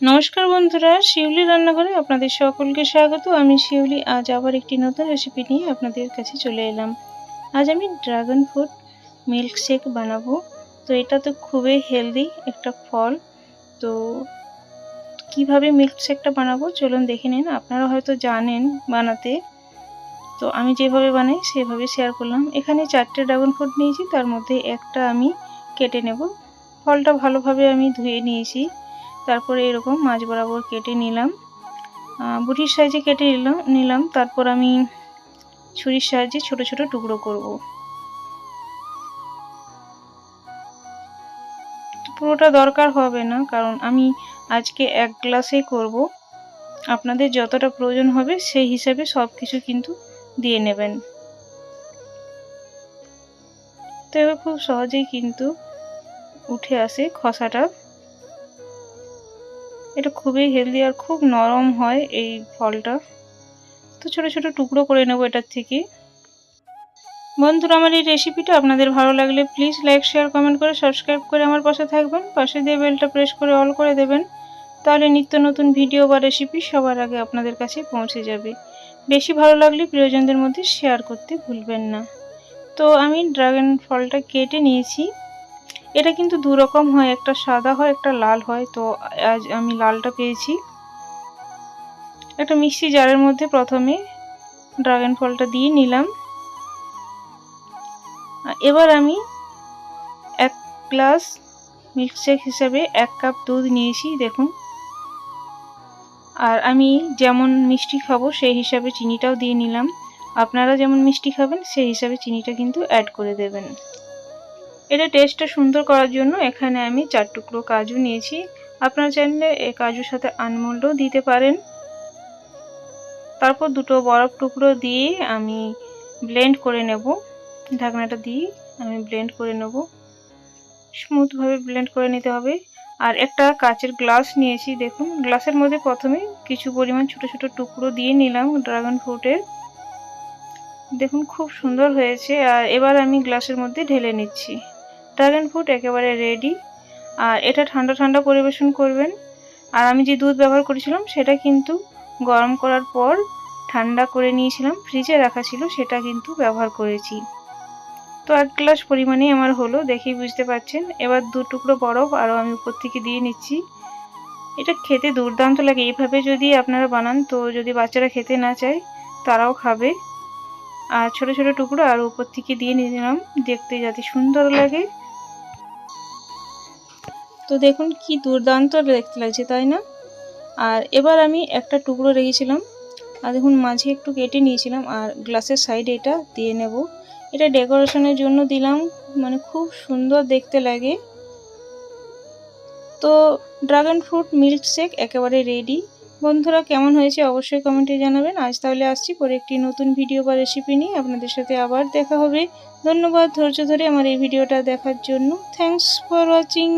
নমস্কার বন্ধুরা, শিউলি রান্নাঘরে আপনাদের সকলকে স্বাগত। আমি শিউলি, আজ আবার একটি নতুন রেসিপি নিয়ে আপনাদের কাছে চলে এলাম। আজ আমি ড্রাগন ফ্রুট মিল্ক শেক বানাবো। তো এটা তো খুবই হেলদি একটা ফল। তো কীভাবে মিল্ক শেকটা বানাবো চলুন দেখে নিন। আপনারা হয়তো জানেন বানাতে। তো আমি যেভাবে বানাই সেভাবে শেয়ার করলাম। এখানে চারটে ড্রাগন ফ্রুট নিয়েছি, তার মধ্যে একটা আমি কেটে নেব। ফলটা ভালোভাবে আমি ধুয়ে নিয়েছি। তারপরে এরকম মাছ বরাবর কেটে নিলাম। বুটির সাইজে কেটে নিলাম নিলাম। তারপর আমি ছুরির সাহায্যে ছোট ছোট টুকরো করব। পুরোটা দরকার হবে না, কারণ আমি আজকে এক গ্লাসেই করব। আপনাদের যতটা প্রয়োজন হবে সেই হিসাবে সব কিছু কিন্তু দিয়ে নেবেন। তো খুব সহজেই কিন্তু উঠে আসে খসাটা। এটা খুবই হেলদি আর খুব নরম হয় এই ফলটা। তো ছোট ছোট টুকরো করে নেব এটার থেকে। বন্ধুরা, আমার এই রেসিপিটা আপনাদের ভালো লাগলে প্লিজ লাইক শেয়ার কমেন্ট করে সাবস্ক্রাইব করে আমার পাশে থাকবেন। পাশে দিয়ে বেলটা প্রেস করে অল করে দেবেন। তাহলে নিত্য নতুন ভিডিও বা রেসিপি সবার আগে আপনাদের কাছে পৌঁছে যাবে। বেশি ভালো লাগলে প্রিয়জনদের মধ্যে শেয়ার করতে ভুলবেন না। তো আমি ড্রাগন ফলটা কেটে নিয়েছি। এটা কিন্তু দু রকম হয়, একটা সাদা হয়, একটা লাল হয়। তো আজ আমি লালটা পেয়েছি। একটা মিক্সি জারের মধ্যে প্রথমে ড্রাগন ফলটা দিয়ে নিলাম। এবার আমি এক গ্লাস মিল্কশেক হিসাবে এক কাপ দুধ নিয়েছি, দেখুন। আর আমি যেমন মিষ্টি খাব, সেই হিসাবে চিনিটাও দিয়ে নিলাম। আপনারা যেমন মিষ্টি খাবেন, সেই হিসাবে চিনিটা কিন্তু অ্যাড করে দেবেন। এটা টেস্টটা সুন্দর করার জন্য এখানে আমি চার টুকরো কাজু নিয়েছি। আপনারা চাইলে এই কাজুর সাথে আনমোল্ডও দিতে পারেন। তারপর দুটো বরফ টুকরো দিয়ে আমি ব্লেন্ড করে নেব। ঢাকনাটা দিয়ে আমি ব্লেন্ড করে নেব। স্মুথভাবে ব্লেন্ড করে নিতে হবে। আর একটা কাচের গ্লাস নিয়েছি, দেখুন। গ্লাসের মধ্যে প্রথমে কিছু পরিমাণ ছোট ছোট টুকরো দিয়ে নিলাম ড্রাগন ফ্রুটের দেখুন, খুব সুন্দর হয়েছে। আর এবার আমি গ্লাসের মধ্যে ঢেলে নিচ্ছি। ড্রাগন ফ্রুট একেবারে রেডি আর এটা ঠান্ডা ঠান্ডা পরিবেশন করবেন। আর আমি যে দুধ ব্যবহার করেছিলাম, সেটা কিন্তু গরম করার পর ঠান্ডা করে নিয়েছিলাম। ফ্রিজে রাখা ছিল, সেটা কিন্তু ব্যবহার করেছি। তো এক গ্লাস পরিমাণে আমার হলো, দেখেই বুঝতে পারছেন। এবার দু টুকরো বরফ আরও আমি উপর থেকে দিয়ে নিচ্ছি। এটা খেতে দুর্দান্ত লাগে। এইভাবে যদি আপনারা বানান, তো যদি বাচ্চারা খেতে না চায়, তারাও খাবে। আর ছোট ছোট টুকরো আর উপর থেকে দিয়ে নিলাম। দেখতে যাতে সুন্দর লাগে। তো দেখুন কি দুর্দান্ত দেখতে লাগছে, তাই না? আর এবার আমি একটা টুকরো রেখেছিলাম। আর দেখুন, মাঝে একটু কেটে নিয়েছিলাম আর গ্লাসের সাইডে এটা দিয়ে নেব। এটা ডেকোরেশনের জন্য দিলাম মানে খুব সুন্দর দেখতে লাগে। তো ড্রাগন ফ্রুট মিল্ক শেক একেবারে রেডি। বন্ধুরা, কেমন হয়েছে অবশ্যই কমেন্টে জানাবেন। আজ তাহলে আসছি পরে একটি নতুন ভিডিও বা রেসিপি নিয়ে। আপনাদের সাথে আবার দেখা হবে। ধন্যবাদ ধৈর্য ধরে আমার এই ভিডিওটা দেখার জন্য। Thanks for watching